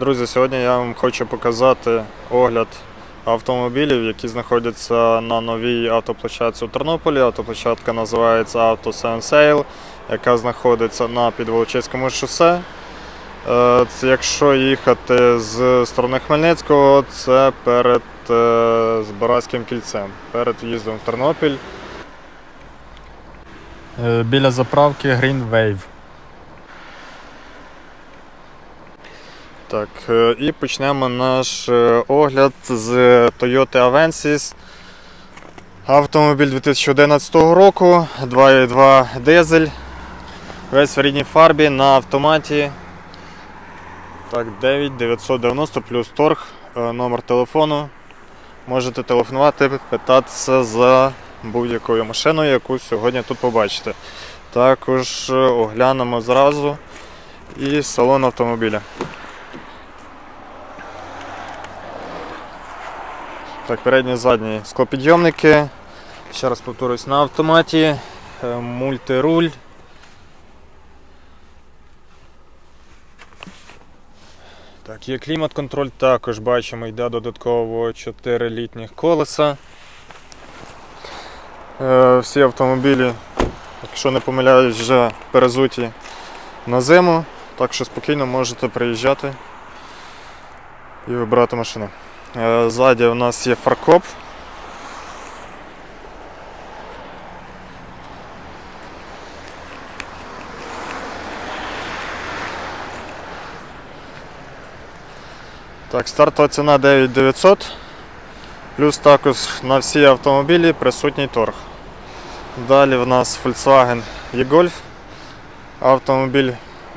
Друзі, сьогодні я вам хочу показати огляд автомобілів, які знаходяться на новій автоплощадці у Тернополі. Автоплощадка називається Auto Sale, яка знаходиться на Підволочиському шосе. Е, Якщо їхати з сторони Хмельницького, це перед е, Збаразьким кільцем, перед в'їздом в Тернопіль. Е, Біля заправки Green Wave. Так, е, і почнемо наш е, огляд з Toyota Avensis. Автомобіль 2011 року, 2.2 дизель. Весь в рідній фарбі на автоматі. Так, 9990 плюс торг, е, номер телефону. Можете телефонувати, питатися за будь-якою машиною, яку сьогодні тут побачите. Також е, оглянемо зразу і салон автомобіля. Так, передні задні склопідйомники. Ще раз повторюсь на автоматі, е, мультируль. Так, є клімат-контроль, також бачимо, йде додатково 4 літніх колеса. Е, Всі автомобілі, якщо не помиляюсь, вже перезуті на зиму, так що спокійно можете приїжджати і вибирати машину. Е, Ззаді у нас є фаркоп. Так, стартова ціна 9900. Плюс також на всі автомобілі присутній торг. Далі в нас Volkswagen e-Golf. Автомобіль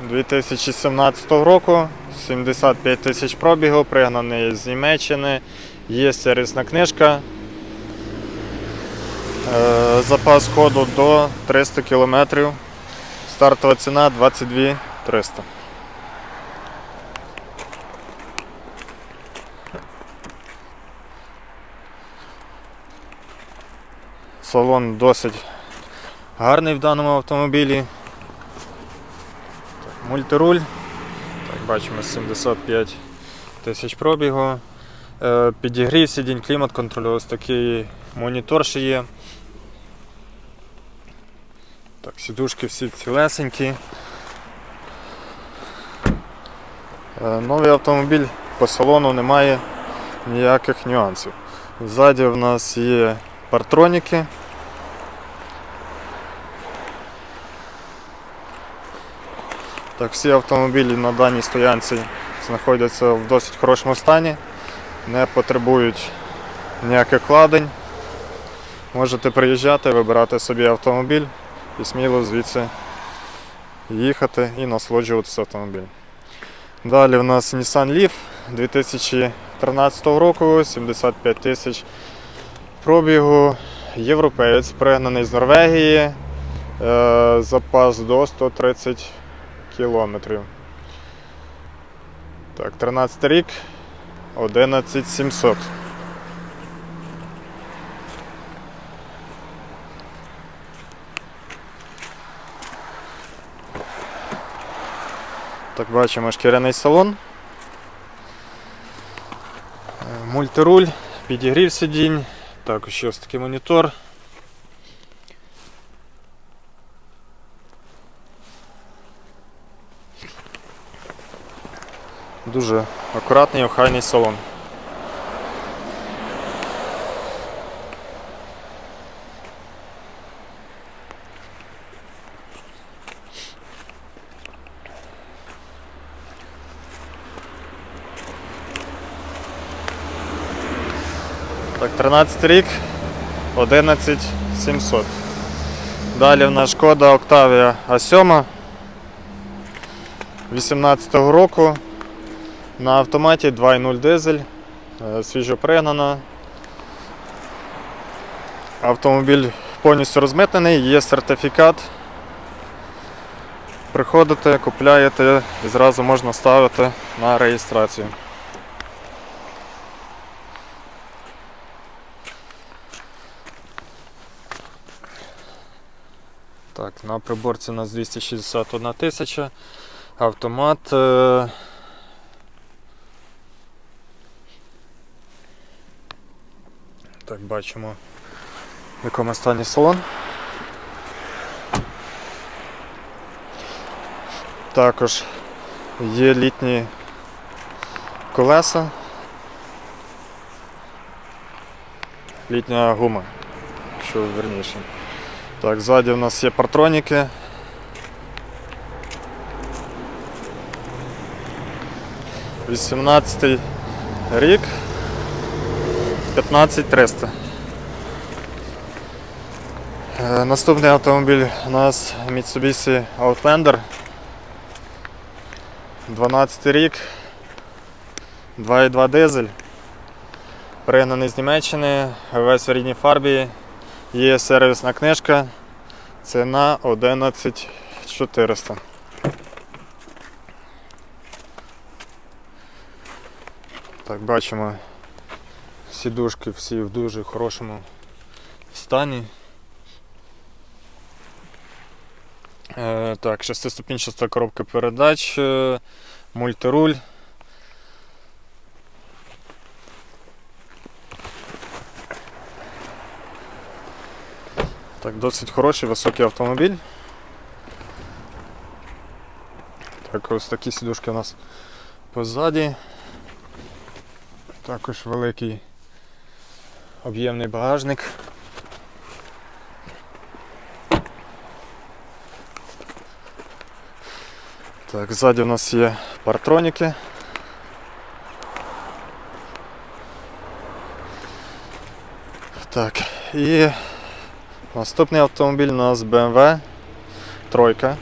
2017 року, 75 тисяч пробігу, пригнаний з Німеччини, є сервісна книжка. Е, Запас ходу до 300 км. Стартова ціна 22 300. Салон досить гарний в даному автомобілі. Мультируль. Так, бачимо 75 тисяч пробігу. Е, Підігрів сидінь, клімат контроль, ось такий монітор ще є. Так, сідушки всі цілесенькі. Е, Новий автомобіль по салону немає ніяких нюансів. Ззаді в нас є партроніки. Так, всі автомобілі на даній стоянці знаходяться в досить хорошому стані, не потребують ніяких кладень. Можете приїжджати, вибирати собі автомобіль і сміло звідси їхати і насолоджуватися автомобілем. Далі в нас Nissan Leaf 2013 року, 75 тисяч пробігу, європеєць, пригнаний з Норвегії, е, запас до 130 кілометрів. Так, 13 рік, 11700. Так, бачимо шкіряний салон. Е, Мультируль, підігрів сидінь, також ось такий монітор. Дуже акуратний, охайний салон. Так, 13 рік, 11700. Далі в нас шкода Octavia A7 18 року. На автоматі 2.0 дизель, е, свіжо пригнана. Автомобіль повністю розмитнений, є сертифікат. Приходите, купляєте і зразу можна ставити на реєстрацію. Так, на приборці у нас 261 тисяча. Автомат. Так, бачимо, в якому стані салон. Також є літні колеса. Літня гума, що верніше. Так, ззаді у нас є партроніки. Вісімнадцятий рік. 15300. Е, Наступний автомобіль у нас Mitsubishi Outlander. 12 рік. 2.2 дизель. Пригнаний з Німеччини, весь в рідній фарбі. Є сервісна книжка. Ціна 11400. Так, бачимо. Сідушки всі в дуже хорошому стані. Е, так, шестиступінчаста коробка передач, е, мультируль. Так, досить хороший високий автомобіль. Так, ось такі сідушки у нас позаді. Також великий об'ємний багажник. Так, ззаді у нас є партроніки. Так, і наступний автомобіль у нас BMW тройка.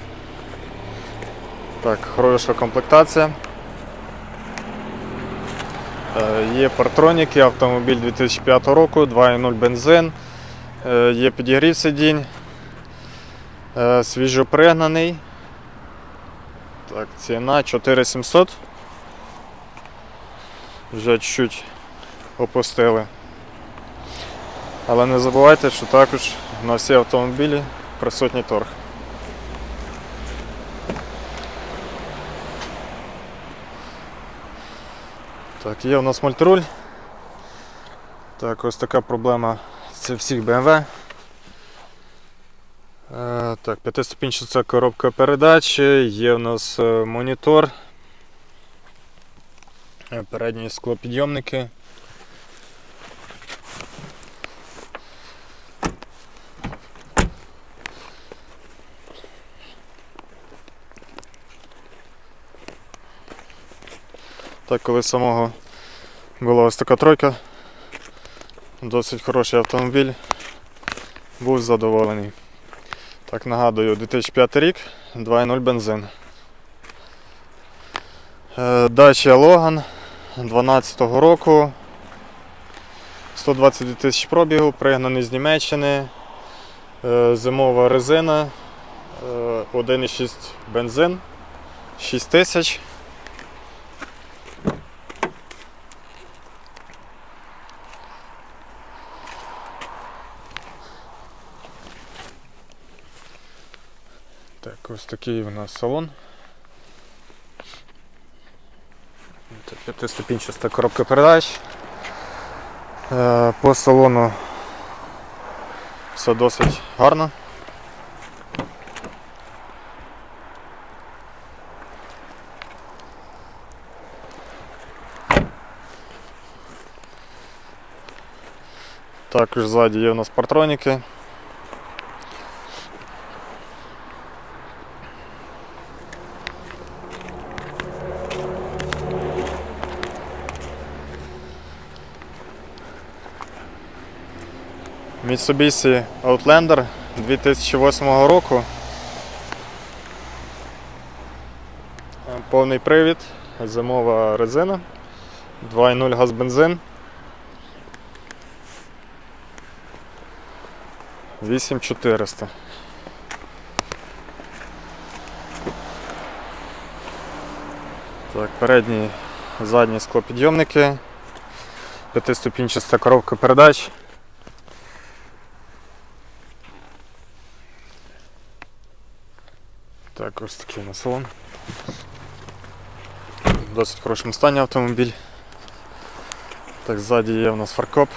Так, хороша комплектація. Е, Є партроніки, автомобіль 2005 року, 2.0 бензин, Е, є підігрів сидінь, Е, свіжопригнаний. Так, ціна 4700. Вже чуть-чуть опустили. Але не забувайте, що також на всі автомобілі присутній торг. Так, є у нас мультруль. Так, ось така проблема це всіх BMW. Е, так, п'ятиступінчата коробка передач, є у нас е, монітор, е, передні склопідйомники. Так, коли самого була ось така тройка, досить хороший автомобіль, був задоволений. Так, нагадую, 2005 рік, 2.0 бензин. Е, Dacia Logan 12 року. 122 тисячі пробігу, пригнаний з Німеччини. Е, Зимова резина. е, 1,6 бензин. 6 тисяч. Так, ось такий у нас салон. Це П'ятиступінчаста коробка передач. Е, По салону все досить гарно. Також ззаді є у нас партроніки. Mitsubishi Outlander 2008 року. Е, Повний привід, зимова резина, 2.0 газ бензин. 8400. Так, передні задні склопідйомники, п'ятиступінчаста коробка передач. Ось такий у нас салон. В досить хорошому стані автомобіль. Так, ззаді є у нас фаркоп.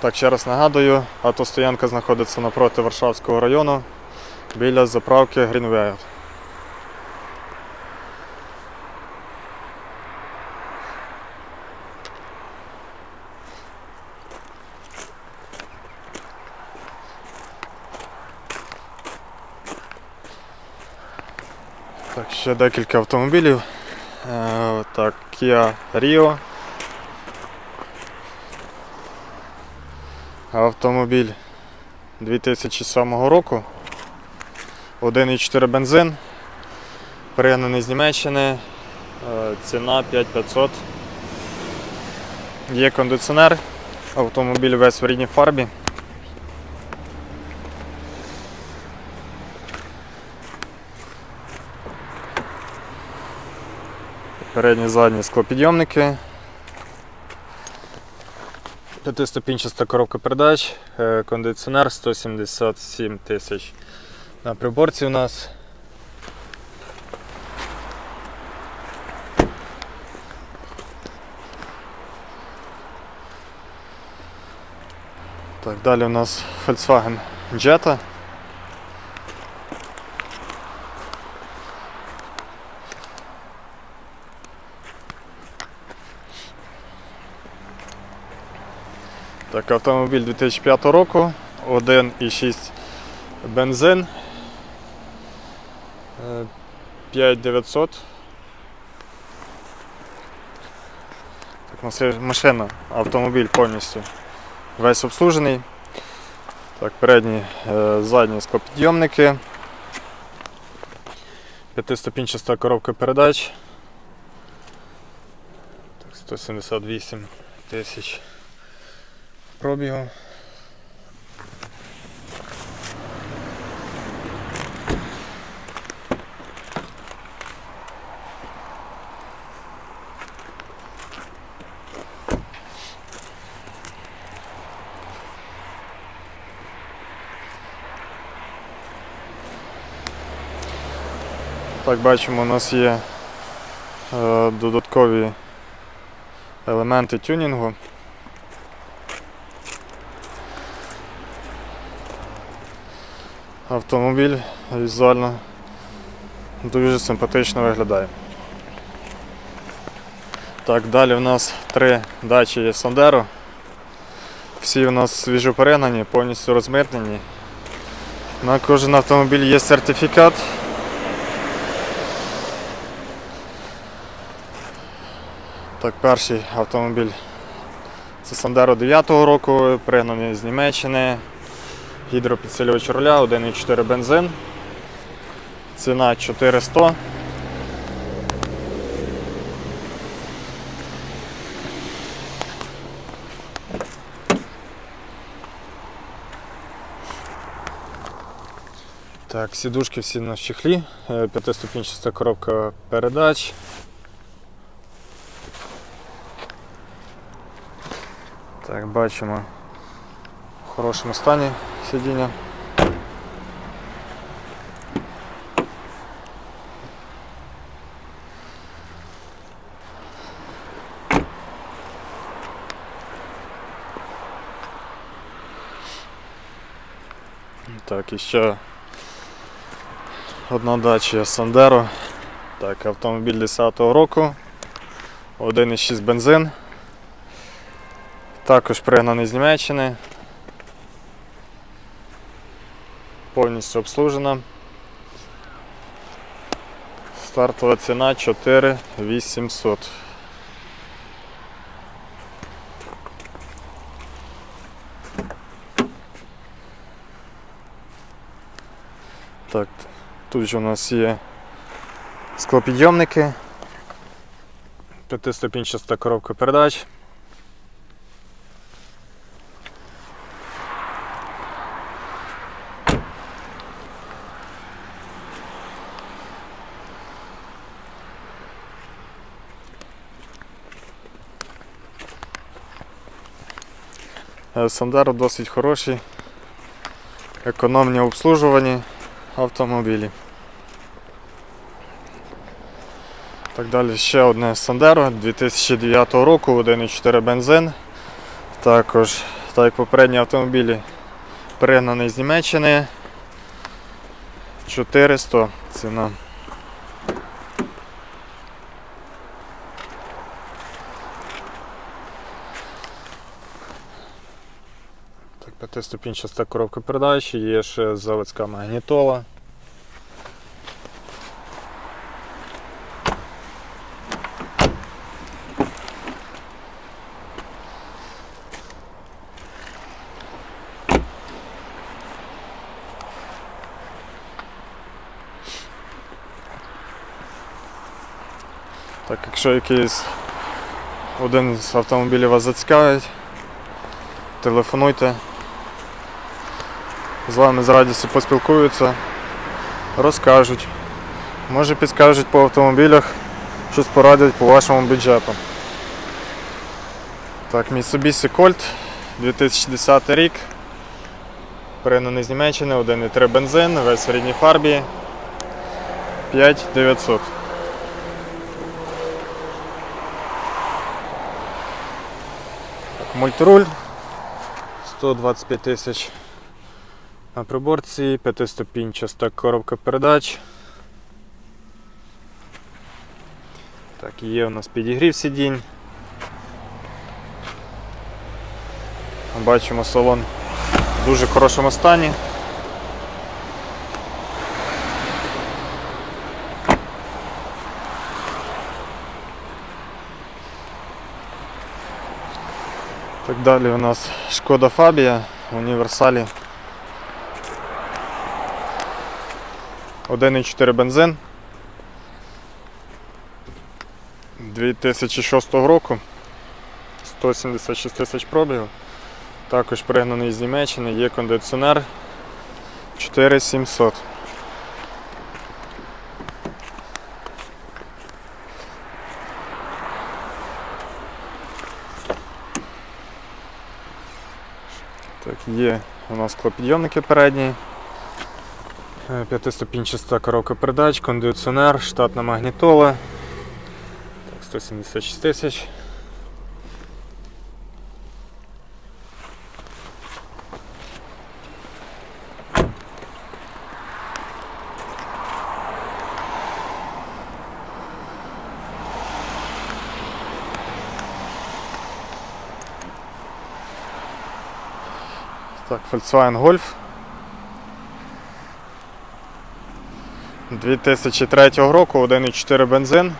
Так, ще раз нагадую, автостоянка знаходиться напроти Варшавського району біля заправки Greenway. Ще декілька автомобілів. Е, так, Kia Rio. Автомобіль 2007 року. 1,4 бензин. Пригнаний з Німеччини. Е, Ціна 5500. Є кондиціонер. Автомобіль весь в рідній фарбі. Передні задні склопідйомники. П'ятиступінчаста коробка передач, е, кондиціонер 177 тисяч. На приборці у нас. Так, далі у нас Volkswagen Jetta. Так, автомобіль 2005 року, 1,6 бензин. Е, 5900. Так, машина, автомобіль повністю весь обслужений. Так, передні, е, задні склопідйомники. П'ятиступінчаста коробка передач. Так, 178 тисяч пробігу. Так, бачимо, у нас є е, додаткові елементи тюнінгу. Автомобіль візуально дуже симпатично виглядає. Так, далі у нас три дачі Сандеро. Всі у нас свіжоперегнані, повністю розмитнені. На кожен автомобіль є сертифікат. Так, перший автомобіль це Сандеро 9-го року, пригнаний з Німеччини. Гідропідсилювач руля, 1,4 бензин. Ціна 400. Так, сідушки всі на чехлі, Е, п'ятиступінчаста коробка передач. Так, бачимо хорошому стані сидіння. Так, і одна дача Сандеро. Так, автомобіль 10-го року. 1,6 бензин. Також пригнаний з Німеччини. Повністю обслужена. Стартова ціна 4800. Так, тут же у нас є склопідйомники, п'ятиступінчаста коробка передач. Сандеро досить хороші, економні обслужувані автомобілі. Так далі ще одне Сандеро 2009 року, 1,4 бензин. Також Так як попередні автомобілі пригнаний з Німеччини. 400 ціна. Так, п'ятиступінчаста коробка передач, є ще заводська магнітола. Так, якщо якийсь один з автомобілів вас зацікавить, телефонуйте. З вами з радістю поспілкуються, розкажуть. Може підскажуть по автомобілях, щось порадять по вашому бюджету. Так, Mitsubishi Colt 2010 рік. Пригнаний з Німеччини, 1,3 бензин, весь в рідній фарбі. 5900. Мультруль 125 тисяч на приборці, п'ятиступінчаста коробка передач. Так, є у нас підігрів сидінь. Бачимо салон в дуже хорошому стані. Так далі у нас Шкода Фабія в універсалі. 1,4 бензин 2006 року. 176 тисяч пробігу. Також пригнаний з Німеччини, є кондиціонер 4700. Так, є у нас склопідйомники передні. П'ятиступінчаста коробка передач, кондиціонер, штатна магнітола. Так, 176 тисяч. Так, Volkswagen Golf. 2003 року 1,4 бензин.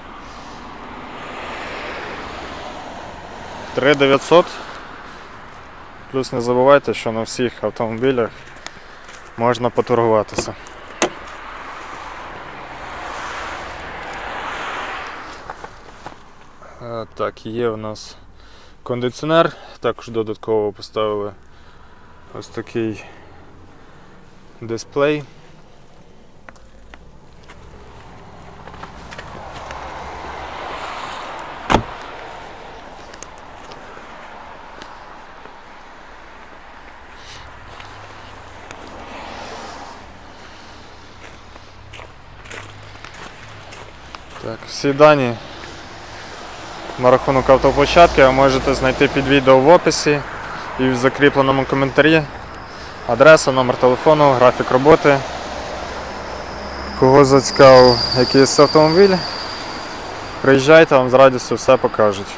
3900. Плюс не забувайте, що на всіх автомобілях можна поторгуватися. Е, Так, є у нас кондиціонер, також додатково поставили ось такий дисплей. Так, всі дані на рахунок автоплощадки ви можете знайти під відео в описі і в закріпленому коментарі. Адреса, номер телефону, графік роботи. Кого зацікавив якийсь автомобіль, приїжджайте, вам з радістю все покажуть.